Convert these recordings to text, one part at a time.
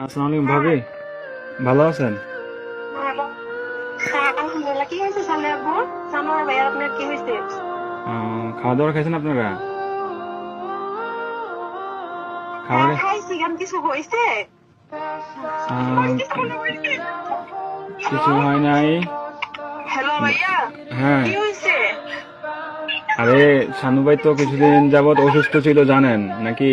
আসসালামু আলাইকুম ভাবি। ভালো আছেন? হ্যাঁ, খাওয়া দাওয়া খাইছেন আপনারা? খাওয়া হ্যাঁ, কিছু হয়েছে? কিছু হয় নাই। হ্যাঁ। আরে শানু ভাই তো কিছুদিন যাবত অসুস্থ ছিল জানেন নাকি?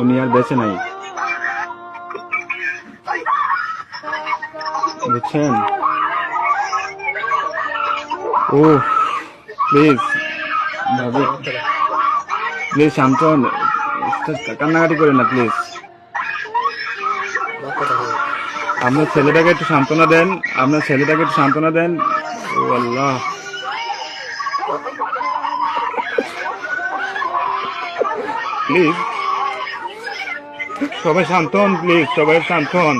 উনি আর বেঁচে নাই। বুঝছেন? ও প্লিজ প্লিজ শান্ত। কান্নাকাটি করেন না প্লিজ আপনার ছেলেটাকে একটু সান্ত্বনা দেন, আপনার ছেলেটাকে একটু সান্ত্বনা দেন। ও আল্লাহ। প্লিজ সবাই শান্ত হন প্লিজ সবাই শান্ত হন।